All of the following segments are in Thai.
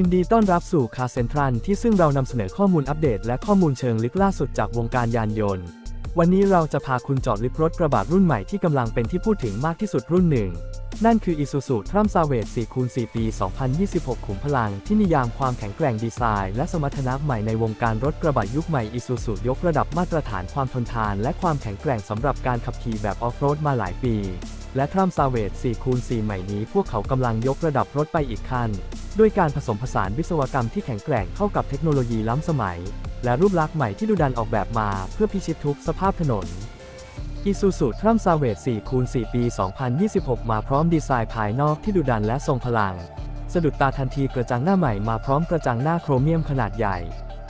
ยินดีต้อนรับสู่คาเซนทรัลที่ซึ่งเรานำเสนอข้อมูลอัปเดตและข้อมูลเชิงลึกล่าสุดจากวงการยานยนต์ วันนี้เราจะพาคุณจอดลึกรถกระบะรุ่นใหม่ที่กำลังเป็นที่พูดถึงมากที่สุดรุ่นหนึ่ง นั่นคือ Isuzu t r u m s a v a g e 4คูณ4ปี 2026 ขุมพลังที่นิยามความแข็งแกร่งดีไซน์และสมรรถนะใหม่ในวงการรถกระบะยุคใหม่ Isuzu ยกระดับมาตรฐานความทนทาน และความแข็งแกร่งสำหรับการขับขี่แบบออฟโรดมาหลายปี และทรัมซาเวต4คูณ4ใหม่นี้พวกเขากำลังยกระดับรถไปอีกขั้น ด้วยการผสมผสานวิศวกรรมที่แข็งแกร่งเข้ากับเทคโนโลยีล้ำสมัย และรูปลักษณ์ใหม่ที่ดุดันออกแบบมาเพื่อพิชิตทุกสภาพถนน Isuzu t r u m s a v a g e 4คูณ4ปี 2026 มาพร้อมดีไซน์ภายนอกที่ดุดันและทรงพลัง สะดุดตาทันทีกระจังหน้าใหม่มาพร้อมกระจังหน้าโครเมียมขนาดใหญ่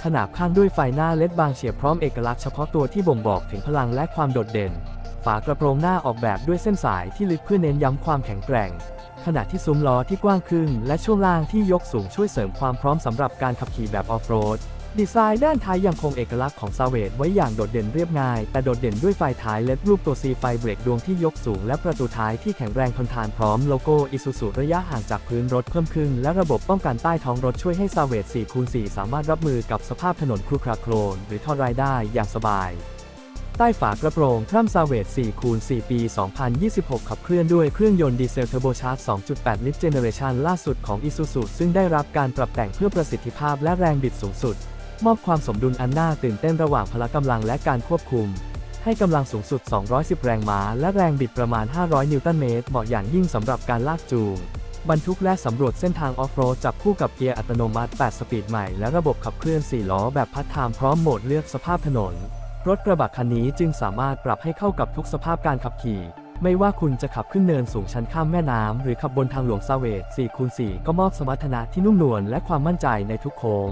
ขนาบข้างด้วยไฟหน้าเลดบางเฉียบพร้อมเอกลักษณ์เฉพาะตัวที่บ่งบอกถึงพลังและความโดดเด่น ฝากระโปรงหน้าออกแบบด้วยเส้นสายที่ลึกเพื่อเน้นย้ำความแข็งแกร่ง ขณะที่ซุ้มล้อที่กว้างขึ้น และช่วงล่างที่ยกสูงช่วยเสริมความพร้อมสำหรับการขับขี่แบบออฟโรด ดีไซน์ด้านท้ายยังคงเอกลักษณ์ของซาเวดไว้อย่างโดดเด่นเรียบง่าย แต่โดดเด่นด้วยไฟท้ายเล็ดรูปตัวซีไฟเบรกดวงที่ยกสูง และประตูท้ายที่แข็งแรงทนทานพร้อมโลโก้อิซูซูระยะห่างจากพื้นรถเพิ่มขึ้น และระบบป้องกันใต้ท้องรถช่วยให้ซาเวด4คูณ4สามารถรับมือกับสภาพถนนครุขระโคลนหรือทอดรายได้อย่างสบาย ใต้ฝากระโปรงทรัมซาเวด4คูณ4ปี 2026 ขับเคลื่อนด้วยเครื่องยนต์ดีเซลเทอร์โบชาร์จ 2.8 ลิตรเจเนเรชันล่าสุดของ Isuzu ซึ่งได้รับการปรับแต่งเพื่อประสิทธิภาพและแรงบิดสูงสุด มอบความสมดุลอันน่าตื่นเต้นระหว่างพละกำลังและการควบคุม ให้กำลังสูงสุด 210 แรงม้า และแรงบิดประมาณ 500 นิวตันเมตรเหมาะอย่างยิ่งสำหรับการลากจูงบรรทุกและสำรวจเส้นทางออฟโรดจับคู่กับเกียร์อัตโนมัติ 8 สปีดใหม่และระบบขับเคลื่อน 4 ล้อแบบพัดไทม์พร้อมโหมดเลือกสภาพถนน รถกระบะคันนี้จึงสามารถปรับให้เข้ากับทุกสภาพการขับขี่ ไม่ว่าคุณจะขับขึ้นเนินสูงชันข้ามแม่น้ำ หรือขับบนทางหลวงซาเวต4คูณ4ก็มอบสมรรถนะที่นุ่มนวลและความมั่นใจในทุกโค้ง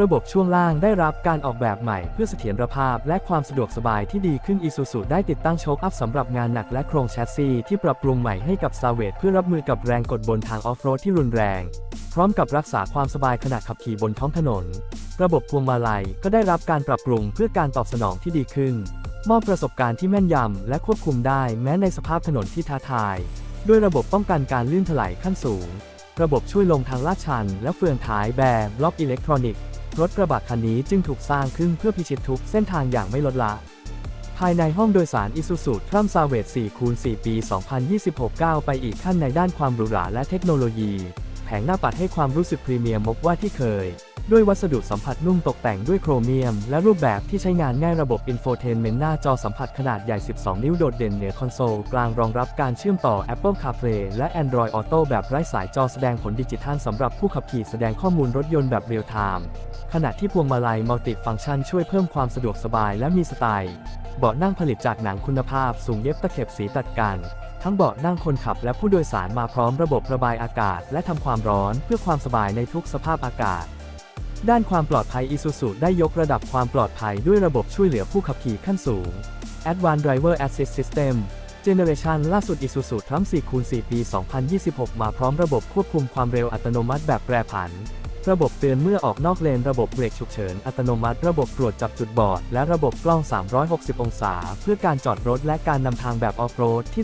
ระบบช่วงล่างได้รับการออกแบบใหม่เพื่อเสถียรภาพและความสะดวกสบายที่ดีขึ้น Isuzu ได้ติดตั้งโชคอัพสำหรับงานหนักและโครงแชสซีที่ปรับปรุงใหม่ให้กับ s a v a g e เพื่อรับมือกับแรงกดบนทางออฟโรดที่รุนแรง พร้อมกับรักษาความสบายขณะขับขี่บนท้องถนน ระบบพวงมาลัยก็ได้รับการปรับปรุงเพื่อการตอบสนองที่ดีขึ้น มอบประสบการณ์ที่แม่นยำและควบคุมได้แม้ในสภาพถนนที่ท้าทาย ด้วยระบบป้องกันการลื่นถลายขั้นสูง ระบบช่วยลงทางลาดชัน และเฟืองท้ายแบบล็อกอิเล็กทรอนิกส์ รถกระบะคันนี้จึงถูกสร้างขึ้นเพื่อพิชิตทุกเส้นทางอย่างไม่ลดละภายในห้องโดยสาร Isuzu t r u m s a v a g e 4คูณ4ปี 2026ก้าวไปอีกขั้นในด้านความหรูหราและเทคโนโลยี แผงหน้าปัดให้ความรู้สึกพรีเมียมมกว่าที่เคย ด้วยวัสดุสัมผัสนุ่มตกแต่งด้วยโครเมียม และรูปแบบที่ใช้งานง่ายระบบอินโฟเทนเมนต์หน้าจอสัมผัสขนาดใหญ่ 12 นิ้วโดดเด่นเหนือคอนโซลกลางรองรับการเชื่อมต่อ Apple CarPlay และ Android Auto แบบไร้สายจอแสดงผลดิจิทัลสำหรับผู้ขับขี่แสดงข้อมูลรถยนต์แบบเรียลไทม์ขณะที่พวงมาลัยมัลติฟังก์ชันช่วยเพิ่มความสะดวกสบายและมีสไตล์เบาะนั่งผลิตจากหนังคุณภาพสูงเย็บตะเข็บสีตัดกัน ทั้งเบาะนั่งคนขับและผู้โดยสารมาพร้อมระบบระบายอากาศ และทำความร้อนเพื่อความสบายในทุกสภาพอากาศ ด้านความปลอดภัย Isuzu ได้ยกระดับความปลอดภัยด้วยระบบช่วยเหลือผู้ขับขี่ขั้นสูง Advanced Driver Assist System เจเนเรชันล่าสุด Isuzu t r u m 4คูณ4ปี 2026 มาพร้อมระบบควบคุมความเร็วอัตโนมัติแบบแปรผัน ระบบเตือนเมื่อออกนอกเลน ระบบเบรกฉุกเฉินอัตโนมัติ ระบบตรวจจับจุดบอด และระบบกล้อง 360 องศา เพื่อการจอดรถและการนำทางแบบออฟโรดที่